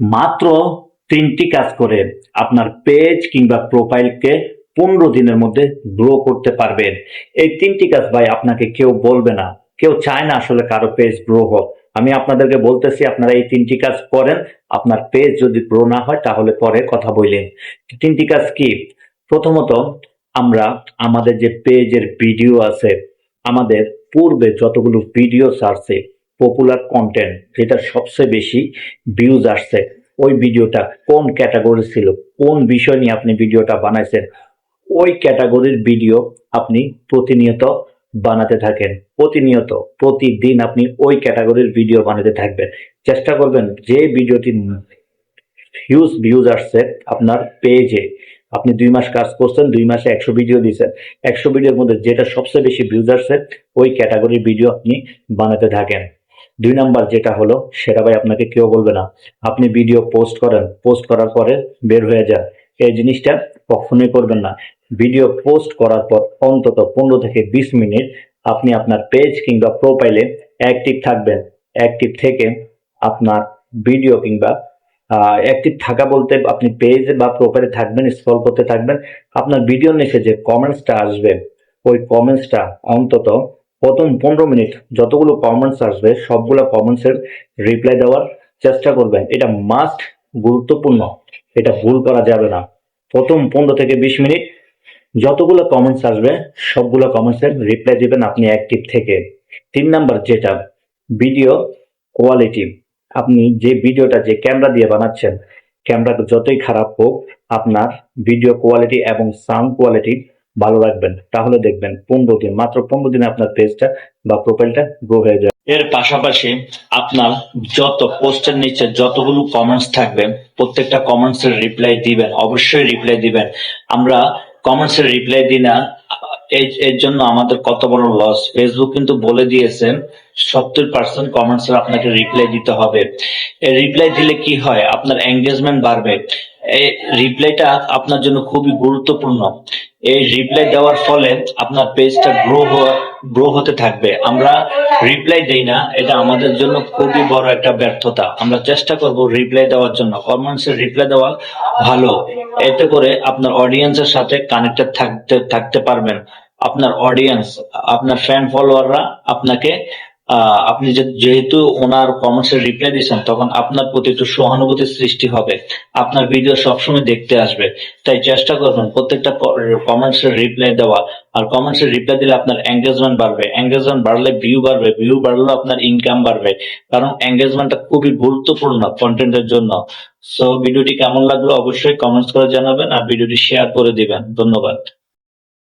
মাত্র তিনটি কাজ করে আপনার পেজ কিংবা প্রোফাইলকে পনেরো দিনের মধ্যে গ্রো করতে পারবেন এই তিনটি কাজ ভাই আপনাকে কেউ বলবে না। কেউ চায় না আসলে কারও পেজ গ্রো হোক। আমি আপনাদেরকে বলতেছি, আপনারা এই তিনটি কাজ করেন। আপনার পেজ যদি গ্রো না হয়, তাহলে পরে কথা বললেন। তিনটি কাজ কি? প্রথমত, আমরা আমাদের যে পেজের ভিডিও আছে, আমাদের পূর্বে যতগুলো ভিডিও আসছে পপুলার কন্টেন্ট যেটা সবচেয়ে বেশি ভিউজ আসছে, ওই ভিডিওটা কোন ক্যাটাগরি ছিল, কোন বিষয় নিয়ে আপনি ভিডিওটা বানাইছেন, ওই ক্যাটাগরির ভিডিও আপনি প্রতিনিয়ত বানাতে থাকেন, প্রতিনিয়ত, প্রতিদিন আপনি ওই ক্যাটাগরির ভিডিও বানাতে থাকবেন। চেষ্টা করবেন যে ভিডিওটি হিউজ ভিউজ আসছে আপনার পেজে আপনি দুই মাস কাজ করছেন, দুই মাসে একশো ভিডিও দিয়েছেন, একশো ভিডিওর মধ্যে যেটা সবচেয়ে বেশি ভিউজ আসছে, ওই ক্যাটাগরির ভিডিও আপনি বানাতে থাকেন। দুই নাম্বার যেটা হলো, সেটা ভাই আপনাকে কেউ বলবে না। আপনি ভিডিও পোস্ট করেন পোস্ট করার পরে বের হয়ে যান। এই জিনিসটা কখনোই করবেন না। ভিডিও পোস্ট করার পর অন্তত পনেরো থেকে বিশ মিনিট আপনি আপনার পেজ কিংবা প্রোফাইলে অ্যাক্টিভ থাকবেন। অ্যাক্টিভ থেকে আপনার ভিডিও কিংবা অ্যাক্টিভ থাকা বলতে আপনি পেজ বা প্রোফাইলে থাকবেন স্ক্রল করতে থাকবেন। আপনার ভিডিও নিচে যে কমেন্টসটা আসবে, ওই কমেন্টসটা অন্তত প্রথম পনেরো মিনিট যতগুলো কমেন্টস আসবে, সবগুলো কমেন্টসের রিপ্লাই দেওয়ার চেষ্টা করবেন। এটা মাস্ট গুরুত্বপূর্ণ। এটা ভুল করা যাবে না। প্রথম পনেরো থেকে বিশ মিনিট যতগুলো কমেন্টস আসবে, সবগুলো কমেন্টসের রিপ্লাই দিবেন আপনি অ্যাক্টিভ থেকে। তিন নাম্বার যেটা ভিডিও কোয়ালিটি আপনি যে ভিডিওটা যে ক্যামেরা দিয়ে বানাচ্ছেন ক্যামেরাটা যতই খারাপ হোক, আপনার ভিডিও কোয়ালিটি এবং সাউন্ড কোয়ালিটি ভালো রাখবেন, তাহলে দেখবেন পনেরো দিন, মাত্র পনেরো দিনে আপনার পেজটা বা প্রোফাইলটা গ্রো হয়ে যাবে। এর পাশাপাশি আপনার যত পোস্টের নিচে যতগুলো কমেন্টস থাকবে, প্রত্যেকটা কমেন্টস এর রিপ্লাই দিবেন, অবশ্যই রিপ্লাই দিবেন। আমরা কমেন্টস এর রিপ্লাই দিই না, এর জন্য আমাদের কত বড় লস ফেসবুক কিন্তু বলে দিয়েছেন, সত্তর পার্সেন্ট কমেন্টস এর আপনাকে রিপ্লাই দিতে হবে। রিপ্লাই দিলে কি হয়? আপনার এঙ্গেজমেন্ট বাড়বে। রিপ্লাইটা আপনার জন্য খুবই গুরুত্বপূর্ণ। এই রিপ্লাই দেওয়ার ফলে আপনার পেজটা গ্রো গ্রো হতে থাকবে। আমরা রিপ্লাই দেই না, এটা আমাদের জন্য খুবই বড় একটা ব্যর্থতা। আমরা চেষ্টা করব রিপ্লাই দেওয়ার জন্য। কমেন্টসের রিপ্লাই দেওয়া ভালো। এতে করে আপনার অডিয়েন্সের সাথে কানেক্টেড থাকতে থাকতে পারবেন। আপনার অডিয়েন্স আপনার ফ্যান ফলোয়াররা আপনাকে আপনি যেহেতু ওনার কমেন্টসের রিপ্লাই দিয়েছেন, তখন আপনার প্রতি একটু সহানুভূতির সৃষ্টি হবে। আপনার ভিডিও সবসময় দেখতে আসবে। তাই চেষ্টা করবেন প্রত্যেকটা কমেন্টসের রিপ্লাই দেওয়া। আর কমেন্টসের রিপ্লাই দিলে আপনার এঙ্গেজমেন্ট বাড়বে। এঙ্গেজমেন্ট বাড়লে ভিউ বাড়বে। ভিউ বাড়লে আপনার ইনকাম বাড়বে। কারণ এঙ্গেজমেন্টটা খুবই গুরুত্বপূর্ণ কন্টেন্টের জন্য। সো ভিডিওটি কেমন লাগল অবশ্যই কমেন্টস করে জানাবেন আর ভিডিওটি শেয়ার করে দিবেন। ধন্যবাদ।